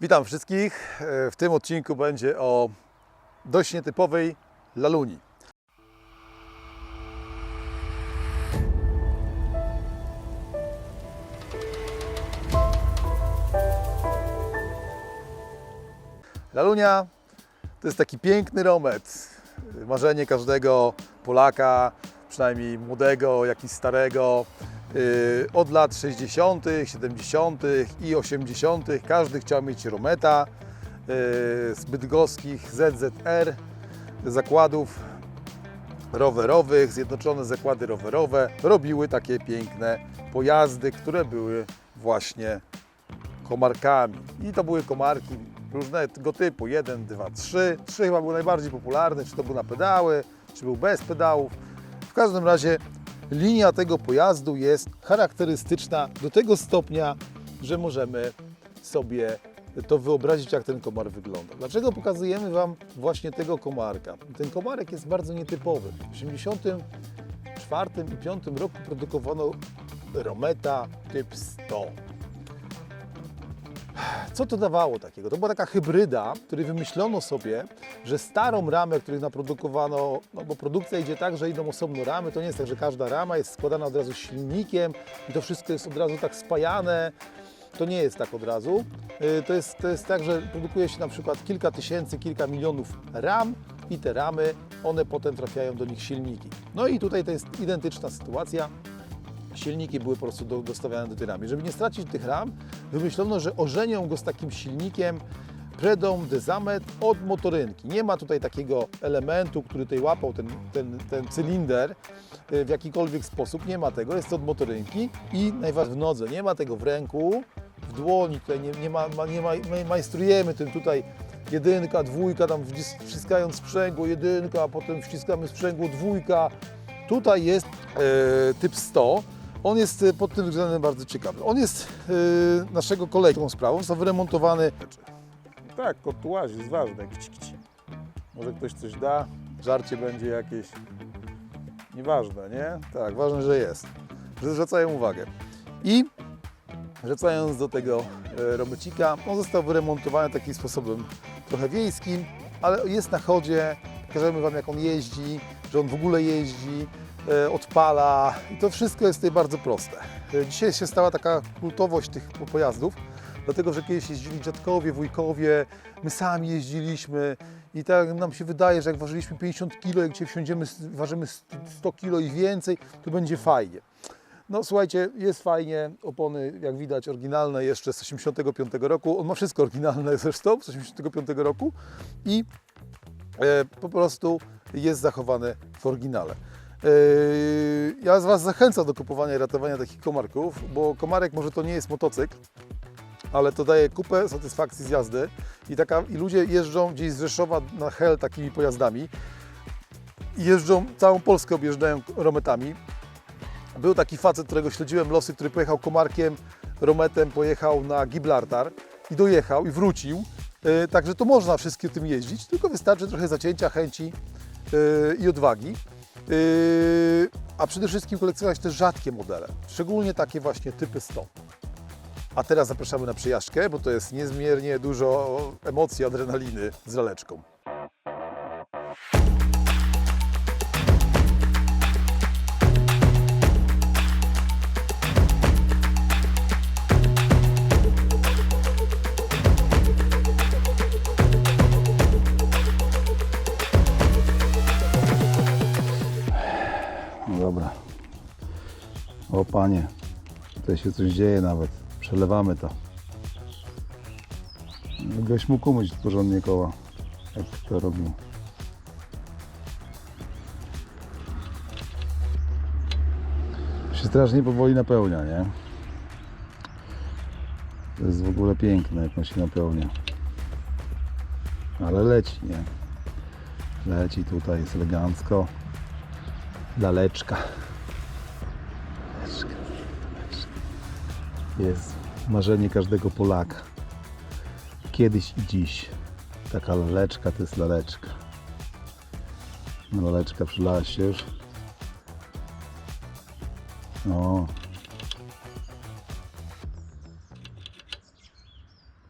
Witam wszystkich. E, W tym odcinku będzie o dość nietypowej laluni. Lalunia to jest taki piękny romet. Marzenie każdego Polaka, przynajmniej młodego, jak i starego. Yy, Od lat 60., 70. i 80. każdy chciał mieć rometa yy, z bydgoskich ZZR, zakładów rowerowych, Zjednoczone Zakłady Rowerowe robiły takie piękne pojazdy, które były właśnie komarkami. I to były komarki różnego typu, 1, 2, 3. 3 chyba był najbardziej popularny, czy to był na pedały, czy był bez pedałów. W każdym razie linia tego pojazdu jest charakterystyczna do tego stopnia, że możemy sobie to wyobrazić, jak ten komar wygląda. Dlaczego pokazujemy Wam właśnie tego komarka? Ten komarek jest bardzo nietypowy. W 1984 i 1985 roku produkowano Rometa typ 100. Co to dawało takiego? To była taka hybryda, której wymyślono sobie, że starą ramę, których naprodukowano, no bo produkcja idzie tak, że idą osobno ramy, to nie jest tak, że każda rama jest składana od razu silnikiem i to wszystko jest od razu tak spajane. To nie jest tak od razu. Yy, To jest, to jest tak, że produkuje się na przykład kilka tysięcy, kilka milionów ram i te ramy, one potem trafiają do nich silniki. No i tutaj to jest identyczna sytuacja silniki były po prostu do, dostawiane do tej ramy. Żeby nie stracić tych ram, wymyślono, że ożenią go z takim silnikiem Predom Desamet od motorynki. Nie ma tutaj takiego elementu, który tutaj łapał ten, ten, ten cylinder y, w jakikolwiek sposób. Nie ma tego, jest od motorynki i najważniejsze w nodze. Nie ma tego w ręku, w dłoni, tutaj nie, nie, ma, nie ma, my majstrujemy tym tutaj jedynka, dwójka, tam wcis- wciskając sprzęgło jedynka, a potem wciskamy sprzęgło dwójka. Tutaj jest e, typ 100. On jest e, pod tym względem bardzo ciekawy. On jest e, naszego kolegą sprawą, został wyremontowany. Tak, kot tu łazi, jest ważne. Może ktoś coś da, żarcie będzie jakieś. Nieważne, nie? Tak, ważne, że jest. Że zwracają uwagę. I wracając do tego e, romecika, on został wyremontowany takim sposobem trochę wiejskim, ale jest na chodzie. Pokażemy Wam, jak on jeździ, że on w ogóle jeździ, odpala i to wszystko jest tutaj bardzo proste. E, Dzisiaj się stała taka kultowość tych po- pojazdów, dlatego że kiedyś jeździli dziadkowie, wujkowie, my sami jeździliśmy i tak nam się wydaje, że jak ważyliśmy 50 kg, jak dzisiaj wsiądziemy, ważymy 100 kg i więcej, to będzie fajnie. No słuchajcie, jest fajnie, opony jak widać oryginalne jeszcze z 85 roku, on ma wszystko oryginalne zresztą z 85 roku i e, po prostu jest zachowane w oryginale. E, ja z Was zachęcam do kupowania i ratowania takich komarków, bo komarek może to nie jest motocykl, ale to daje kupę satysfakcji z jazdy i, taka, i ludzie jeżdżą gdzieś z Rzeszowa na Hel takimi pojazdami jeżdżą, całą Polskę objeżdżają rometami. Był taki facet, którego śledziłem losy, który pojechał komarkiem, rometem, pojechał na Gibraltar i dojechał i wrócił. E, Także to można wszystkie tym jeździć, tylko wystarczy trochę zacięcia, chęci e, i odwagi. E, A przede wszystkim kolekcjonować te rzadkie modele, szczególnie takie właśnie typy 100. A teraz zapraszamy na przejażdżkę, bo to jest niezmiernie dużo emocji, adrenaliny z laleczką. O panie, tutaj się coś dzieje nawet. Przelewamy to. Gdybyś mógł umyć porządnie koła, jak to robił. Się strasznie powoli napełnia, nie? To jest w ogóle piękne, jak on się napełnia. Ale leci, nie? Leci tutaj, jest elegancko. Laleczka. Jest marzenie każdego Polaka. Kiedyś i dziś. Taka laleczka to jest laleczka. Laleczka przylała się już. O.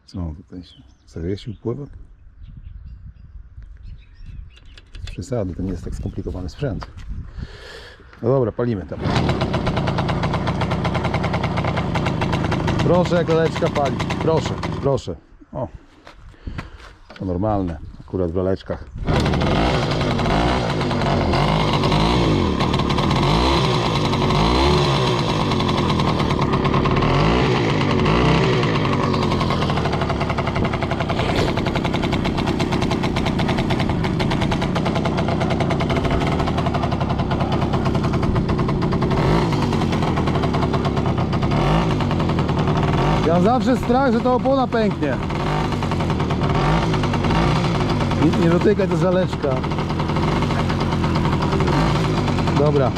Co? Ten się zawiesił pływak. Przesady, to nie jest tak skomplikowany sprzęt. No dobra, palimy tam. Proszę, jak laleczka pali. Proszę, proszę. O, to normalne, akurat w laleczkach. Ja mam zawsze strach, że ta opona pęknie. Nie, nie dotykaj, to zaleczka. Dobra.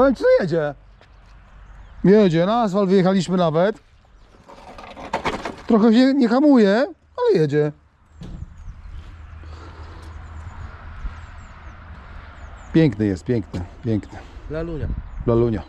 Powiem ci, że jedzie. Jedzie, na asfalt wyjechaliśmy nawet. Trochę się nie hamuje, ale jedzie. Piękny jest, piękny, piękny. Lalunia. Lalunia.